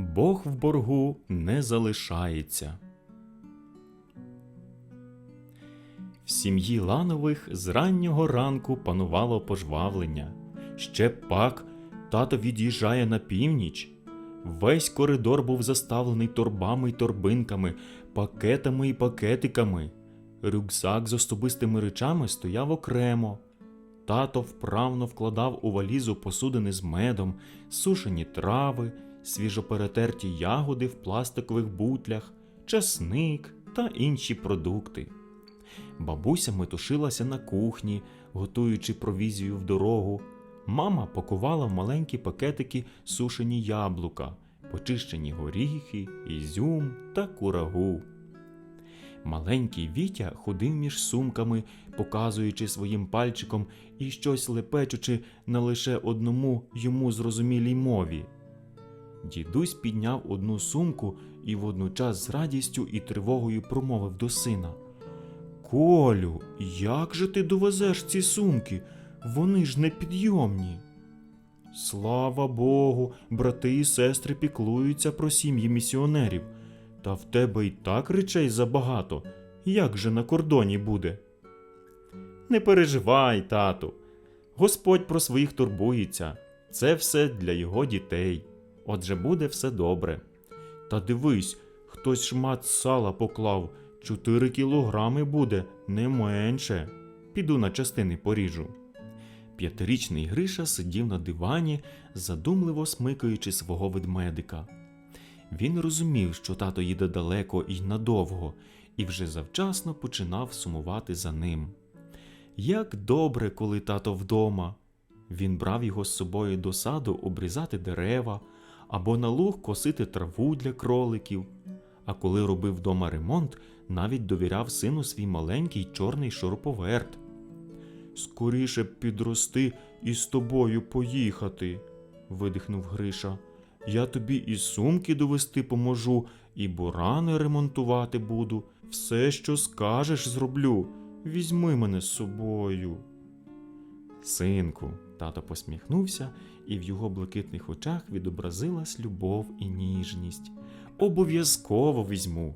Бог в боргу не залишається. В сім'ї Ланових з раннього ранку панувало пожвавлення. Ще пак тато від'їжджає на північ. Весь коридор був заставлений торбами й торбинками, пакетами і пакетиками. Рюкзак з особистими речами стояв окремо. Тато вправно вкладав у валізу посудини з медом, сушені трави, свіжоперетерті ягоди в пластикових бутлях, часник та інші продукти. Бабуся метушилася на кухні, готуючи провізію в дорогу. Мама пакувала в маленькі пакетики сушені яблука, почищені горіхи, ізюм та курагу. Маленький Вітя ходив між сумками, показуючи своїм пальчиком і щось лепечучи на лише одному йому зрозумілій мові. Дідусь підняв одну сумку і водночас з радістю і тривогою промовив до сина. Колю, як же ти довезеш ці сумки? Вони ж непідйомні. Слава Богу, брати і сестри піклуються про сім'ї місіонерів. Та в тебе й так речей забагато. Як же на кордоні буде? Не переживай, тату. Господь про своїх турбується. Це все для його дітей. Отже буде все добре. Та дивись, хтось шмат сала поклав, чотири кілограми буде, не менше. Піду на частини поріжу. П'ятирічний Гриша сидів на дивані, задумливо смикаючи свого ведмедика. Він розумів, що тато їде далеко і надовго, і вже завчасно починав сумувати за ним. Як добре, коли тато вдома. Він брав його з собою до саду обрізати дерева або на луг косити траву для кроликів. А коли робив вдома ремонт, навіть довіряв сину свій маленький чорний шуруповерт. Скоріше б підрости і з тобою поїхати, видихнув Гриша. Я тобі і сумки довести поможу, і бурани ремонтувати буду. Все, що скажеш, зроблю. Візьми мене з собою. Синку, тато посміхнувся, і в його блакитних очах відобразилась любов і ніжність. Обов'язково візьму.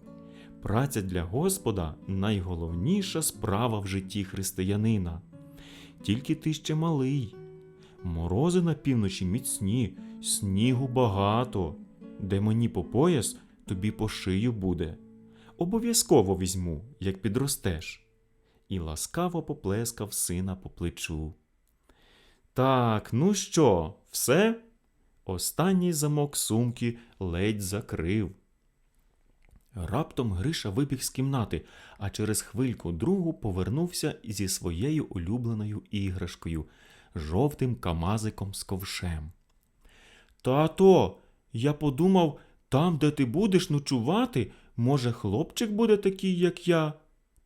Праця для Господа найголовніша справа в житті християнина. Тільки ти ще малий. Морози на півночі міцні, снігу багато. Де мені по пояс, тобі по шию буде. Обов'язково візьму, як підростеш. І ласкаво поплескав сина по плечу. Так, ну що, все? Останній замок сумки ледь закрив. Раптом Гриша вибіг з кімнати, а через хвильку другу повернувся зі своєю улюбленою іграшкою жовтим камазиком з ковшем. Тато, я подумав, там, де ти будеш ночувати, може, хлопчик буде такий, як я.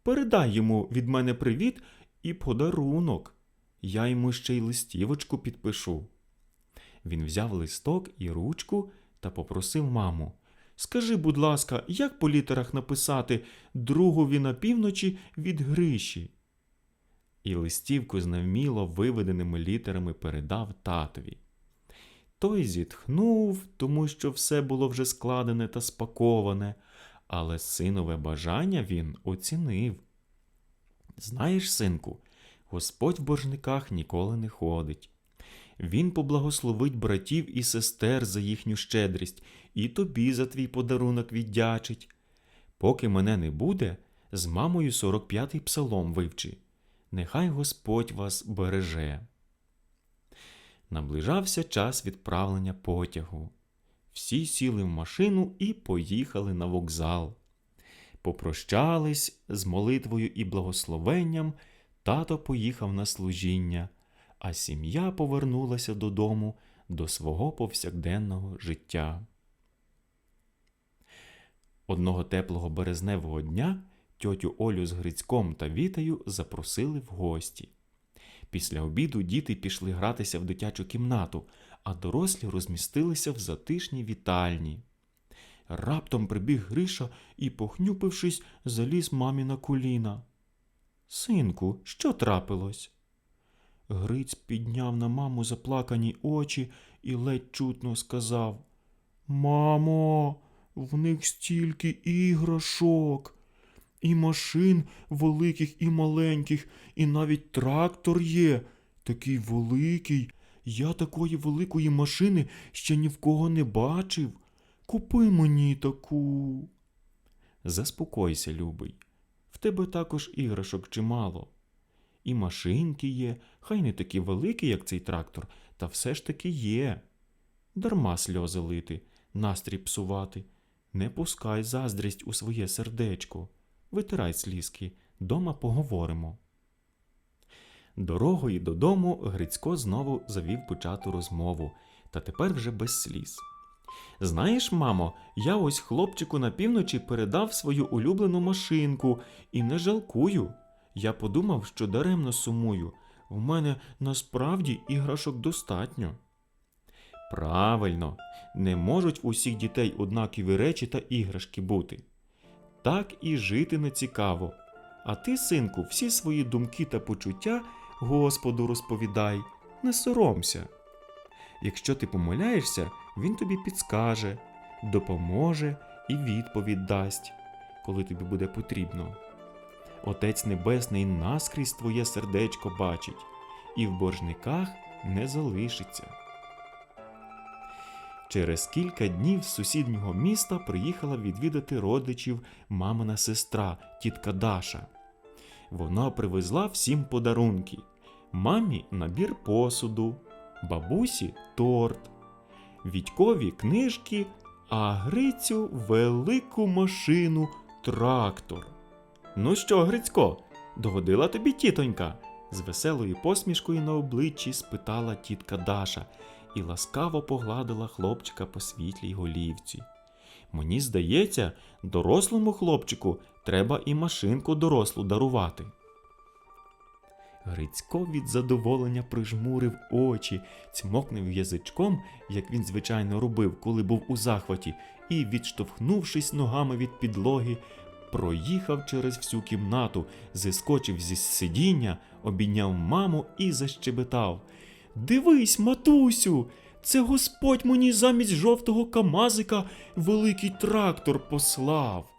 Передай йому від мене привіт і подарунок. Я йому ще й листівочку підпишу. Він взяв листок і ручку та попросив маму. Скажи, будь ласка, як по літерах написати другові на півночі від Гриші? І листівку з навміло виведеними літерами передав татові. Той зітхнув, тому що все було вже складене та спаковане, але синове бажання він оцінив. Знаєш, синку, Господь в боржниках ніколи не ходить. Він поблагословить братів і сестер за їхню щедрість, і тобі за твій подарунок віддячить. Поки мене не буде, з мамою 45-й псалом вивчи. Нехай Господь вас береже. Наближався час відправлення потягу. Всі сіли в машину і поїхали на вокзал. Попрощались з молитвою і благословенням, тато поїхав на служіння, а сім'я повернулася додому до свого повсякденного життя. Одного теплого березневого дня тьотю Олю з Грицьком та Вітаю запросили в гості. Після обіду діти пішли гратися в дитячу кімнату, а дорослі розмістилися в затишній вітальні. Раптом прибіг Гриша і, похнюпившись, заліз мамі на коліна. Синку, що трапилось? Гриць підняв на маму заплакані очі і ледь чутно сказав Мамо, в них стільки іграшок. І машин великих і маленьких, і навіть трактор є, такий великий. Я такої великої машини ще ні в кого не бачив. Купи мені таку. Заспокойся, любий. В тебе також іграшок чимало. І машинки є, хай не такі великі, як цей трактор, та все ж таки є. Дарма сльози лити, настрій псувати. Не пускай заздрість у своє сердечко. Витирай слізки, дома поговоримо. Дорогою додому Грицько знову завів почату розмову, та тепер вже без сліз. Знаєш, мамо, я ось хлопчику на півночі передав свою улюблену машинку і не жалкую. Я подумав, що даремно сумую. В мене насправді іграшок достатньо. Правильно, не можуть у всіх дітей однакові речі та іграшки бути. Так і жити не цікаво. А ти, синку, всі свої думки та почуття Господу розповідай, не соромся. Якщо ти помиляєшся, він тобі підскаже, допоможе і відповідь дасть, коли тобі буде потрібно. Отець Небесний наскрізь твоє сердечко бачить, і в боржниках не залишиться. Через кілька днів з сусіднього міста приїхала відвідати родичів мамина сестра, тітка Даша. Вона привезла всім подарунки: мамі набір посуду, бабусі торт, Відькові книжки, а Грицю велику машину трактор. Ну що, Грицько, догодила тобі тітонька? з веселою посмішкою на обличчі спитала тітка Даша і ласкаво погладила хлопчика по світлій голівці. Мені здається, дорослому хлопчику треба і машинку дорослу дарувати. Грицько від задоволення прижмурив очі, цмокнув язичком, як він звичайно робив, коли був у захваті, і, відштовхнувшись ногами від підлоги, проїхав через всю кімнату, зіскочив зі сидіння, обійняв маму і защебетав. Дивись, матусю, це Господь мені замість жовтого камазика великий трактор послав.